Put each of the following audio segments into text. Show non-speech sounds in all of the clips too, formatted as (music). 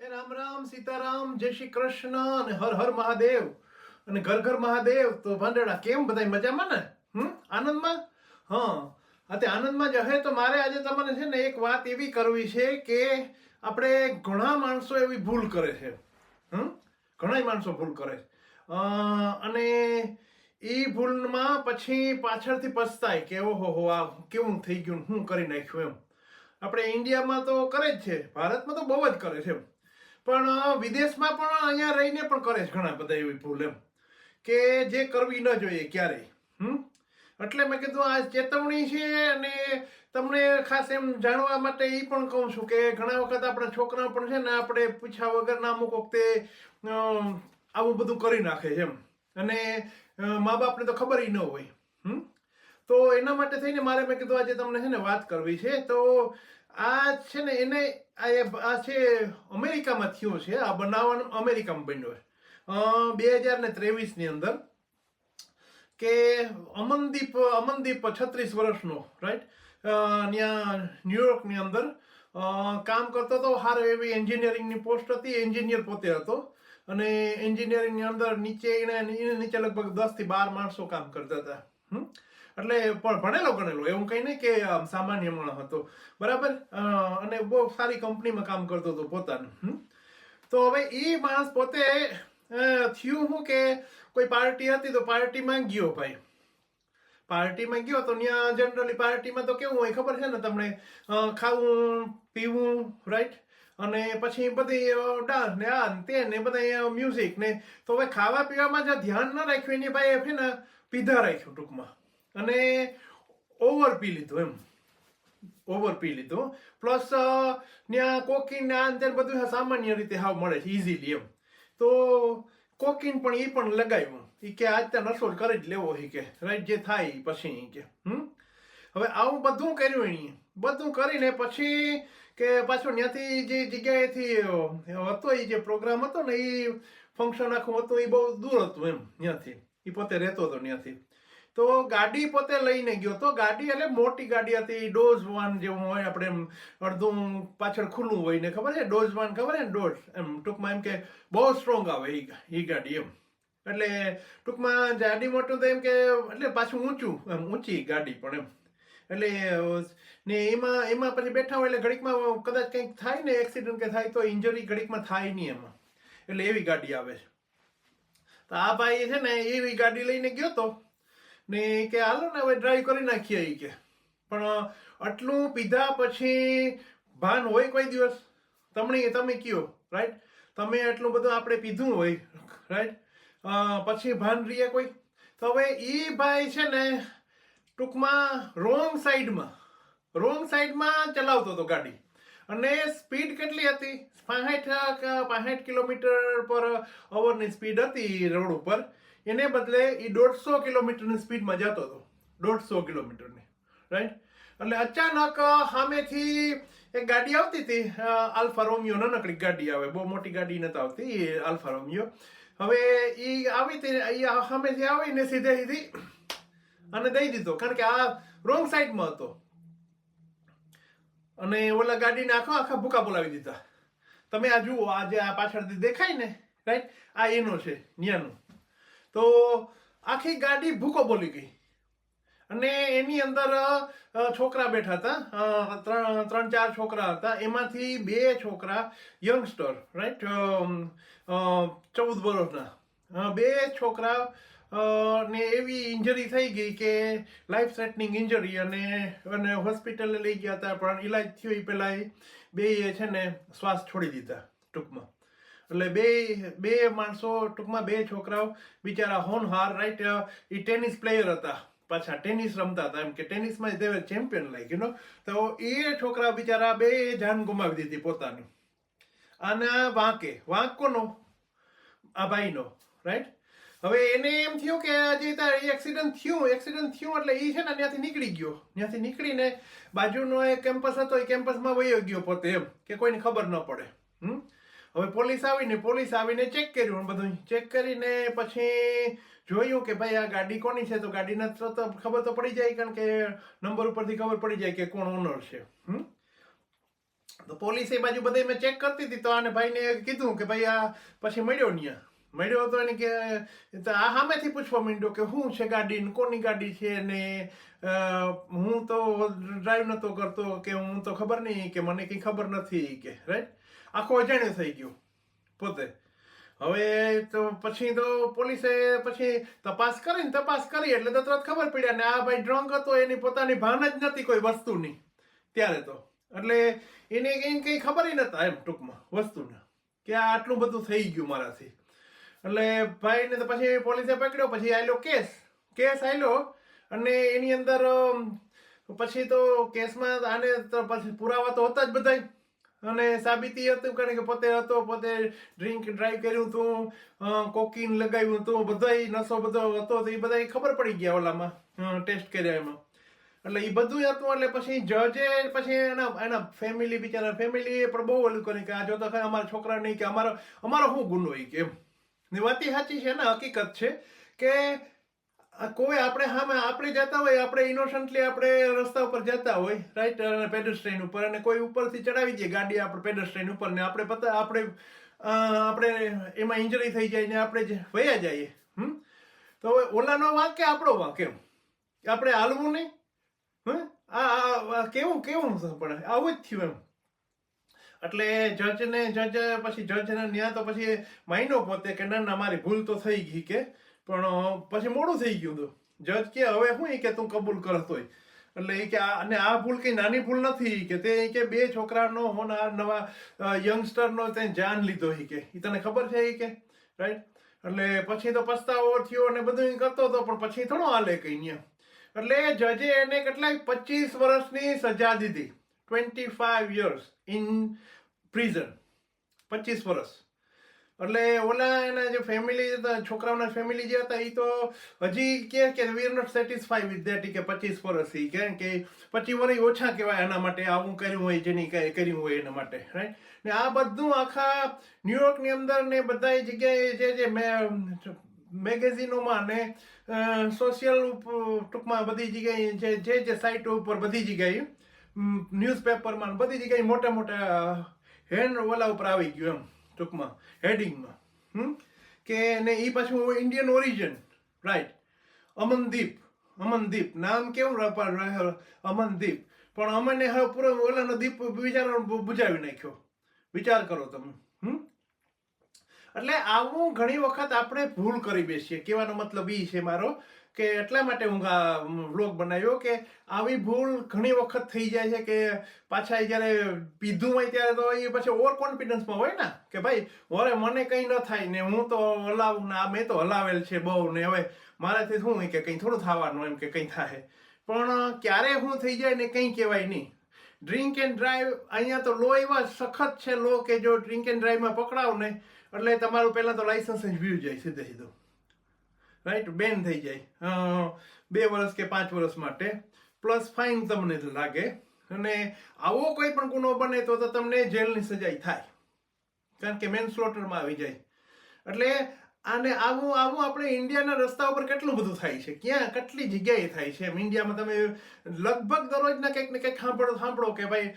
એ રામ રામ, સીતારામ, જય શ્રી કૃષ્ણ અને હર હર મહાદેવ. અને ઘર ઘર મહાદેવ, તો ભાંડેડા કેમ બધા મજામાં ને? હમ? આનંદમાં? હા. તે આનંદમાં જ. હે તો મારે આજે તમને છે ને એક વાત એવી કરવી છે કે આપણે ઘણા માણસો એવી ભૂલ કરે છે. હમ? ઘણા માણસો ભૂલ કરે છે. અને એ ભૂલમાં પછી પાછળથી પછતાય કે ઓહો હો, આ કેવું થઈ ગયું હું કરી નાખ્યું એમ. આપણે ઇન્ડિયામાં તો કરે જ છે, ભારતમાં તો બહુ જ કરે છે પણ વિદેશમાં પણ અહીંયા રહીને પણ કરે છે ઘણા બધા એવી ભૂલ એમ, કે જે કરવી ન જોઈએ ક્યારેય, હમ? એટલે મેં કીધું, આ ચેતવણી છે અને તમને ખાસ એમ જાણવા માટે એ પણ કહું છું કે ઘણા વખત આપણા છોકરાઓ પણ છે ને, આપણે પૂછ્યા વગરના અમુક વખતે આવું બધું કરી નાખે છે એમ. અને મા બાપને તો ખબર ન હોય, હમ? તો એના માટે થઈને મારે મેં કીધું, આજે તમને છે ને વાત કરવી છે. તો આ છે ને, એને આ છે અમેરિકામાં થયું છે. આ બનાવવાનું અમેરિકામાં બન્યો છે. બે હજાર ને ત્રેવીસની અંદર કે અમનદીપ અમનદીપ છત્રીસ વર્ષનો રાઈટ ત્યાં ન્યુયોર્કની અંદર કામ કરતો હતો. સારો એવી એન્જિનિયરિંગની પોસ્ટ હતી. એન્જિનિયર પોતે હતો. અને એન્જિનિયરિંગની અંદર નીચે એને નીચે લગભગ દસથી બાર માણસો કામ કરતા હતા. હમ? એટલે પણ ભણેલો ગણેલો એવું કઈ નહીં કે સામાન્ય માણસ હતો. બરાબર? અને બહુ સારી કંપનીમાં કામ કરતો હતો પોતાનું તો હવે એ માણસ પોતે થયું હું કે, કોઈ પાર્ટી હતી તો પાર્ટીમાં ગયો ભાઈ. પાર્ટીમાં ગયો તો ત્યાં જનરલી પાર્ટીમાં તો કેવું હોય ખબર છે ને તમને? ખાવું, પીવું રાઈટ અને પછી બધી ડાન્સ ને આ તે ને બધા મ્યુઝિક ને. તો હવે ખાવા પીવામાં જે ધ્યાન ન રાખ્યું એની ભાઈ છે ને, પીધા રાખ્યું ટૂંકમાં. અને ઓવર પી લીધું એમ. ઓવર પી લીધું. પ્લસ ત્યાં કોકીન આ ને બધું સામાન્ય રીતે હાવ મળે છે ઇઝીલી એમ. તો કોકીન પણ એ પણ લગાવ્યું. એ કે ત્યાં નશો કરી જ લેવો એ કે રાઈટ જે થાય પછી કે, હમ? હવે આવું બધું કર્યું એની બધું કરીને પછી કે પાછું ત્યાંથી જે જગ્યાએથી હતો એ જે પ્રોગ્રામ હતો ને એ ફંક્શન આખું હતું એ બહુ દૂર હતું એમ ત્યાંથી એ પોતે રહેતો હતો ત્યાંથી તો ગાડી પોતે લઈને ગયો. તો ગાડી એટલે મોટી ગાડી હતી, ડોઝ વાન જેવું હોય, આપણે એમ અડધું પાછળ ખુલ્લું હોય ને ખબર છે? ડોઝ વાન ખબર છે ડોઝ. એમ ટૂંકમાં એમ કે બહુ સ્ટ્રોંગ આવે એ ગાડી એમ. એટલે ટૂંકમાં ગાડી મોટું તો એમ કે એટલે પાછું ઊંચું, એમ ઊંચી ગાડી પણ એમ. એટલે, ને એમાં એમાં પછી બેઠા હોય એટલે ઘડીકમાં કદાચ કંઈક થાય ને એક્સિડન્ટ કે થાય તો ઇન્જરી ઘડીકમાં થાય નહીં એમાં. એટલે એવી ગાડી આવે છે. તો આ ભાઈ છે ને એવી ગાડી લઈને ગયો તો ને કે, હાલો ને, હવે ડ્રાઈવ કરી નાખીએ એ કે. પણ આટલું પીધા પછી ભાન હોય કોઈ દિવસ? તમને તમે કયો રાઈટ તમે આટલું બધું આપણે પીધું હોય રાઈટ પછી ભાન રહીએ કોઈ? તો હવે એ ભાઈ છે ને, ટૂંકમાં રોંગ સાઈડમાં રોંગ સાઈડમાં ચલાવતો હતો ગાડી. અને સ્પીડ કેટલી હતી? પાંસઠ પાંસઠ કિલોમીટર પર અવરની સ્પીડ હતી રોડ ઉપર. એને બદલે એ દોઢસો કિલોમીટરની સ્પીડમાં જતો હતો. દોઢસો કિલોમીટરની. રાઈટ એટલે અચાનક સામેથી એક ગાડી આવતી હતી. આલ્ફા રોમિયો નાનકડી ગાડી આવે. બહુ મોટી ગાડી નથી આવતી, એ આલ્ફા રોમિયો. હવે એ આવી હતી એ સામેથી આવીને સીધે સીધી અને દઈ દીધો. કારણ કે આ રોંગ સાઈડમાં હતો. અને ઓલા ગાડીને આખો આખા ભૂકા બોલાવી દીધા. તમે આ જુઓ, આ જે આ પાછળથી દેખાય ને રાઈટ આ એનો છે, ન્યાનું. તો આખી ગાડી ભૂકો બોલી ગઈ. અને એની અંદર છોકરા બેઠા હતા. ત્રણ ત્રણ, ચાર છોકરા હતા. એમાંથી બે છોકરા યંગસ્ટર રાઈટ ચૌદ વર્ષના. બે છોકરા ને એવી ઇન્જરી થઈ ગઈ કે લાઈફ થ્રેટનિંગ ઇન્જરી અને અને હોસ્પિટલે લઈ ગયા હતા, પણ ઇલાજ થયો એ પહેલા બે છે ને શ્વાસ છોડી દીધા ટૂંકમાં. એટલે બે બે માણસો ટૂંકમાં બે છોકરાઓ બિચારા હોનહાર રાઈટ એ ટેનિસ પ્લેયર હતા. પાછા ટેનિસ રમતા હતા. એમ કે ટેનિસમાં દેવે ચેમ્પિયન લાઈક યુ તો એ છોકરા બિચારા બે જાન ગુમાવી દીધી પોતાની. અને વાંકે, વાંક કોનો? આ ભાઈનો રાઈટ હવે એને એમ થયું કે આજે ત્યાં એક્સિડન્ટ થયું. એક્સિડન્ટ થયું એટલે એ છે ને ત્યાંથી નીકળી ગયો. ત્યાંથી નીકળીને બાજુનો એક કેમ્પસ હતો. એ કેમ્પસમાં વયો ગયો પોતે એમ, કે કોઈને ખબર ન પડે. હવે પોલીસ આવીને પોલીસ આવીને ચેક કર્યું બધું ચેક કરીને પછી જોયું કે ભાઈ આ ગાડી કોની છે? તો ગાડીના તો ખબર તો પડી જાય કારણ કે નંબર ઉપરથી ખબર પડી જાય કે કોણ ઓનર છે. હમ? તો પોલીસે એ બાજુ બધે મેં ચેક કરતી હતી તો આને ભાઈને કીધું કે ભાઈ આ પછી મળ્યો ન્યા. મળ્યો હતો એને કે આ સામેથી પૂછવા માંડ્યો કે શું છે ગાડી કોની ગાડી છે ને હું તો ડ્રાઈવ નતો કરતો કે હું તો ખબર નહીં કે મને કંઈ ખબર નથી કે રાઈટ આખો અજાણ્યો થઈ ગયો. પોતે. હવે તો પછી તો પોલીસે પછી તપાસ કરીને તપાસ કરી એટલે તો તરત ખબર પડી અને આ ભાઈ ડ્રંક હતો, એની પોતાની ભાન જ નથી કોઈ વસ્તુની. ત્યારે તો. એટલે એને કઈ કઈ ખબર નતા એમ ટૂંકમાં વસ્તુના કે આ આટલું બધું થઈ ગયું મારાથી. એટલે ભાઈને તો પછી પોલીસે પકડ્યો, પછી આયલો કેસ. કેસ આયલો અને એની અંદર પછી તો કેસમાં આને તો પછી પુરાવા તો હતા જ બધાય. અને સાબિતી હતું કારણ કે પોતે હતો, પોતે ડ્રિંક ડ્રાઈવ કર્યું હતું કોકીન લગાવ્યું હતું બધાય નશો બધો હતો તો એ બધા ખબર પડી ગયા ઓલામાં ટેસ્ટ કર્યા એમાં. એટલે એ બધું હતું, એટલે પછી જજે પછી એના એના ફેમિલી બિચારા ફેમિલી પણ બહુ ઓલું કરી કે આ જો તો ખરા અમારા છોકરા નહીં કે અમારો અમારો શું ગુનો હોય કે એમ. ને વાત સાચી છે ને, હકીકત છે કે કોઈ આપણે સામે આપણે જતા હોય, આપણે ઇનોસન્ટલી આપણે રસ્તા ઉપર જતા હોય રાઈટ પેડસ્ટ્રેન ઉપર. અને કોઈ ઉપરથી ચડાવી દઈએ ગાડી આપણે પેડસ્ટ્રેન ઉપર ને આપણે પતા આપણે આપણે એમાં ઇન્જરી થઈ જાય ને આપણે વયા જઈએ, હમ? તો હવે ઓલાનો વાંક કે આપણો વાંક એમ? આપણે હાલવું નહીં હમ આ કેવું કેવું પણ? આવું જ થયું એમ. એટલે જજને જજ પછી જજને ન્યા તો પછી માઇનો પોતે કે ના ના, મારી ભૂલ તો થઈ ગઈ કે પણ પછી મોડું થઈ ગયું હતું. જજ કે, હવે ઈ કે તું કબૂલ કરતો હોય એટલે એ કે, આ, અને આ ભૂલ કઈ નાની ભૂલ નથી. કે તે કે, બે છોકરાનો હોનાર, નવા યંગસ્ટરનો તે જાન લીધો એ કે. એ તને ખબર છે એ કે? રાઈટ એટલે પછી તો પસ્તાવો થયો અને બધું કરતો હતો, પણ પછી થોડો હાલે કઈ એટલે જજે એને કેટલાય પચીસ વર્ષની સજા દીધી. Twenty five years in prison પચીસ વર્ષ. એટલે ઓલા એના જે ફેમિલી હતા, છોકરાઓના ફેમિલી જે હતા એ તો હજી કે કે we are not satisfy with that કે પચીસ વર્ષ ઈ કેમ કે પચીસ વર્ષ ઓછા કહેવાય એના માટે, આવું કર્યું હોય, જેની કાંઈ કર્યું હોય એના માટે રાઈટ ને આ બધું આખા ન્યુયોર્કની અંદર ને બધા જગ્યાએ જે જે મેં મેગેઝિનોમાં ને સોશિયલ ટૂંકમાં બધી જગ્યાએ જે જે સાઇટો ઉપર બધી જગ્યાએ ન્યૂઝપેપરમાં બધી જગ્યાએ મોટા મોટા હેન્ડ ઓલા ઉપર આવી ગયું એમ. ટૂંકમાં હેડિંગમાં હમ? કે ને એ પાછું Indian origin right Amandeep Amandeep, નામ કેવું અમનદીપ? પણ અમને હવે પૂરો ઓલાનો દીપ બિચારાનો બુજાવી નાખ્યો. વિચાર કરો તમે, હમ? એટલે આવું ઘણી વખત આપણે ભૂલ કરી બેસીએ. કહેવાનો મતલબ એ છે મારો કે એટલા માટે હું વ્લોગ બનાવ્યો કે આવી ભૂલ ઘણી વખત થઈ જાય છે કે પાછા જ્યારે પીધું હોય ત્યારે તો એ પછી ઓવર કોન્ફિડન્સમાં હોય ને, કે ભાઈ, વરે મને કંઈ ન થાય ને હું તો હલાવું ને આ મેં તો હલાવેલ છે બહુ ને હવે મારાથી શું કે કંઈ થોડું થવાનું એમ કે કંઈ થાય. પણ ક્યારે હું થઈ જાય ને કંઈ કહેવાય નહીં. ડ્રિંક એન્ડ ડ્રાઈવ અહીંયા તો લો એવા સખત છે લો કે જો ડ્રિંક એન્ડ ડ્રાઈવમાં પકડાવ ને, એટલે તમારું પહેલાં તો લાઇસન્સ જ વ્યૂ જાય સીધે સીધું. રાઈટ બેન થઈ જાય. બે વર્ષ કે પાંચ વર્ષ માટે. પ્લસ ફાઇન તમને લાગે. અને આવો કોઈ પણ ગુનો બને તો તમને જેલની સજાઈ થાય. કારણ કે મેન સ્લોટરમાં આવી જાય. એટલે આને આવું આવું આપણે ઇન્ડિયાના રસ્તા ઉપર કેટલું બધું થાય છે? ક્યાં કેટલી જગ્યાએ થાય છે? એમ ઇન્ડિયામાં તમે લગભગ દરરોજના કંઈક ને કંઈક સાંભળો સાંભળો કે ભાઈ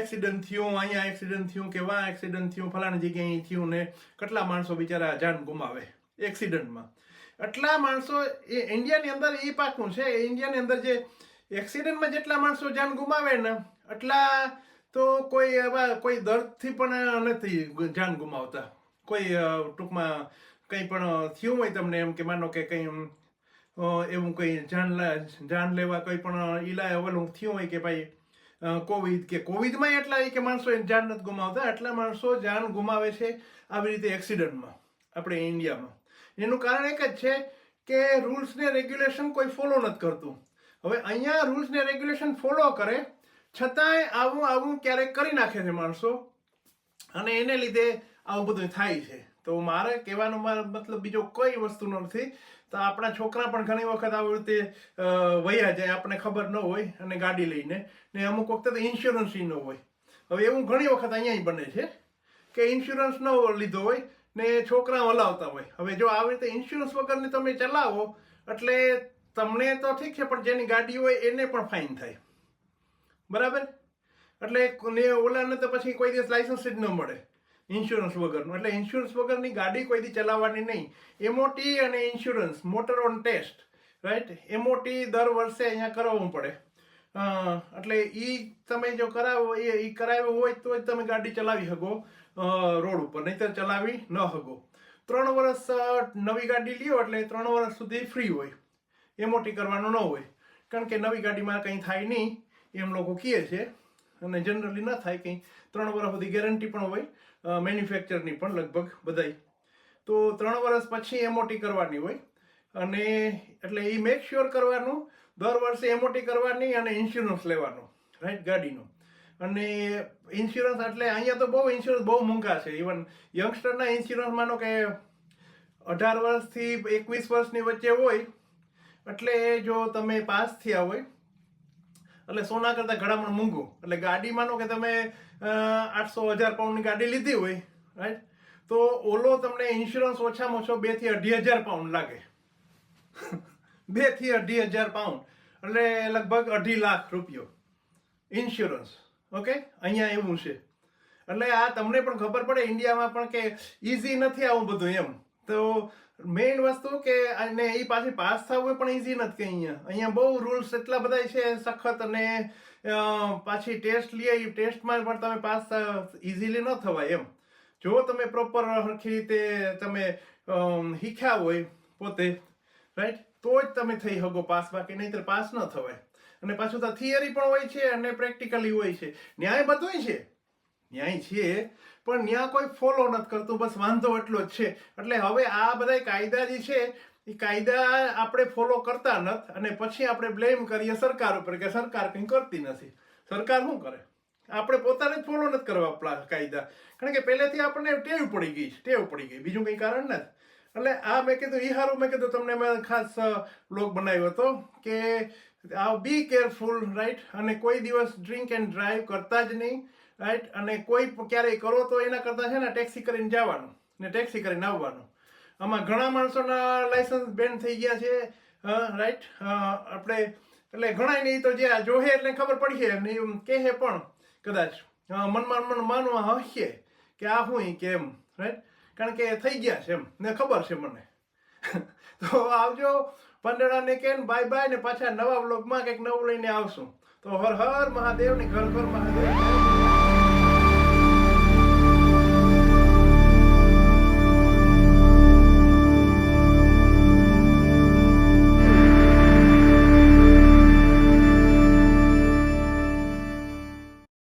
એક્સિડન્ટ થયું, અહીંયા એક્સિડન્ટ થયું કે વાં એક્સિડન્ટ થયું, ફલાણી જગ્યાએ થયું ને કેટલા માણસો બિચારા જાન ગુમાવે એક્સિડન્ટમાં એટલા માણસો એ ઇન્ડિયાની અંદર એ પાકું છે. એ ઇન્ડિયાની અંદર જે એક્સિડન્ટમાં જેટલા માણસો જાન ગુમાવે ને, આટલા તો કોઈ એવા કોઈ દર્દથી પણ નથી જાન ગુમાવતા. કોઈ ટૂંકમાં કંઈ પણ થયું હોય તમને એમ કે માનો કે કંઈ એવું કંઈ જાન જાન લેવા કંઈ પણ ઈલા ઓલું થયું હોય કે ભાઈ કોવિડ કે કોવિડમાં એટલા એ કે માણસો જાન નથી ગુમાવતા. એટલા માણસો જાન ગુમાવે છે આવી રીતે એક્સિડન્ટમાં, આપણે ઇન્ડિયામાં. એનું કારણ એક જ છે કે રૂલ્સ ને રેગ્યુલેશન કોઈ ફોલો નથી કરતું. હવે અહીંયા રૂલ્સ ને રેગ્યુલેશન ફોલો કરે, છતાંય આવું આવું ક્યારેક કરી નાખે છે માણસો. અને એને લીધે આવું બધું થાય છે. તો મારે કહેવાનો મારો મતલબ બીજો કોઈ વસ્તુનો નથી. તો આપણા છોકરા પણ ઘણી વખત આવી રીતે વયા જાય, આપણને ખબર ન હોય અને ગાડી લઈને. ને અમુક વખતે ઇન્સ્યોરન્સ ન હોય. હવે એવું ઘણી વખત અહીંયા બને છે કે ઇન્સ્યોરન્સ ન લીધો હોય ને છોકરા હલાવતા હોય. હવે જો આવી રીતે ઇન્સ્યોરન્સ વગરની તમે ચલાવો, એટલે તમને તો ઠીક છે, પણ જેની ગાડી હોય એને પણ ફાઇન થાય. બરાબર? એટલે ને ઓલાને તો પછી કોઈ દિવસ લાઇસન્સ જ ન મળે ઇન્સ્યોરન્સ વગરનું. એટલે ઇન્સ્યોરન્સ વગરની ગાડી કોઈ દી ચલાવવાની નહીં. એમઓટી અને insurance motor on test right MOT દર વર્ષે અહીંયા કરાવવું પડે. એટલે ઈ તમે જો કરાવો, એ કરાવ્યો હોય તો તમે ગાડી ચલાવી શકો રોડ ઉપર. નહીંતર ચલાવી ન શકો ત્રણ વર્ષ નવી ગાડી લ્યો એટલે ત્રણ વર્ષ સુધી ફ્રી હોય. એ મોટી કરવાનું ન હોય. કારણ કે નવી ગાડીમાં કંઈ થાય નહીં, એમ લોકો કહે છે. અને જનરલી ન થાય કંઈ. ત્રણ વર્ષ સુધી ગેરંટી પણ હોય મેન્યુફેક્ચરની પણ લગભગ બધાય. તો ત્રણ વર્ષ પછી એમઓટી કરવાની હોય. અને એટલે એ મેક શ્યોર કરવાનું. દર વર્ષે એમઓટી કરવાની અને ઇન્સ્યોરન્સ લેવાનો રાઈટ ગાડીનો. અને ઇન્સ્યોરન્સ એટલે અહીંયા તો બહુ ઇન્સ્યોરન્સ બહુ મોંઘા છે. ઇવન યંગસ્ટરના ઇન્સ્યોરન્સ માનો કે અઢાર વર્ષથી એકવીસ વર્ષની વચ્ચે હોય, એટલે જો તમે પાસ થયા હોય, એટલે સોના કરતાં ઘણામાં મોંઘું. એટલે ગાડી માનો કે તમે આઠસો હજાર પાઉન્ડની ગાડી લીધી હોય રાઈટ તો ઓલો તમને ઇન્સ્યોરન્સ ઓછામાં ઓછો બેથી અઢી હજાર પાઉન્ડ લાગે. બેથી અઢી હજાર પાઉન્ડ એટલે લગભગ અઢી લાખ રૂપિયો. ઇન્સ્યોરન્સ ઓકે અહીંયા એવું છે. એટલે આ તમને પણ ખબર પડે ઇન્ડિયામાં પણ કે ઇઝી નથી આવું બધું એમ. તો મેઇન વસ્તુ કે અને એ પાછી પાસ થવું પણ ઇઝી નથી અહીંયા. અહીંયા બહુ રૂલ્સ એટલા બધા છે, સખત અને પાછી ટેસ્ટ લઈએ એ ટેસ્ટમાં પણ તમે પાસ ઇઝીલી ન થવાય એમ. જો તમે પ્રોપર સરખી રીતે તમે શીખ્યા હોય પોતે રાઈટ તો જ તમે થઈ શકો પાસ, બાકી નહીંતર પાસ ન થવાય. અને પાછું તો થિયરી પણ હોય છે અને પ્રેક્ટિકલી હોય છે. ન્યાય બધુંય છે. ન્યાય છે, પણ ન્યાય કોઈ ફોલો નથી કરતું, બસ વાંધો એટલો જ છે. એટલે હવે આ બધા કાયદા જે છે, એ કાયદા આપણે ફોલો કરતા નથી અને પછી આપણે બ્લેમ કરીએ સરકાર ઉપર કે સરકાર કંઈ કરતી નથી. સરકાર શું કરે? આપણે પોતાને જ ફોલો નથી કરવા કાયદા. કારણ કે પહેલેથી આપણને ટેવ પડી ગઈ ટેવ પડી ગઈ. બીજું કંઈ કારણ નથી. એટલે આ મેં કીધું એ સારું મેં કીધું તમને મેં ખાસ બ્લોગ બનાવ્યો હતો કે આ બી કેરફુલ રાઈટ અને કોઈ દિવસ ડ્રિંક એન્ડ ડ્રાઈવ કરતા જ નહીં રાઈટ અને કોઈ ક્યારેય કરો તો એના કરતાં છે ને ટેક્સી કરીને જવાનું ને ટેક્સી કરીને આવવાનું. આમાં ઘણા માણસોના લાઇસન્સ બેન થઈ ગયા છે રાઈટ આપણે, એટલે ઘણા નહીં, તો જે આ જોહે એટલે ખબર પડી છે ને એમ કહે પણ, કદાચ મનમાં મન માનવા હશે કે આ હું કેમ રાઈટ કારણ કે થઈ ગયા છે એમ. ને ખબર છે મને. (laughs) તો આવજો પંદડાને કેન બાય બાય ને પાછા નવા વ્લોગમાં કંઈક નવું લઈને આવશું. તો હર હર મહાદેવ ને ઘર ઘર મહાદેવ.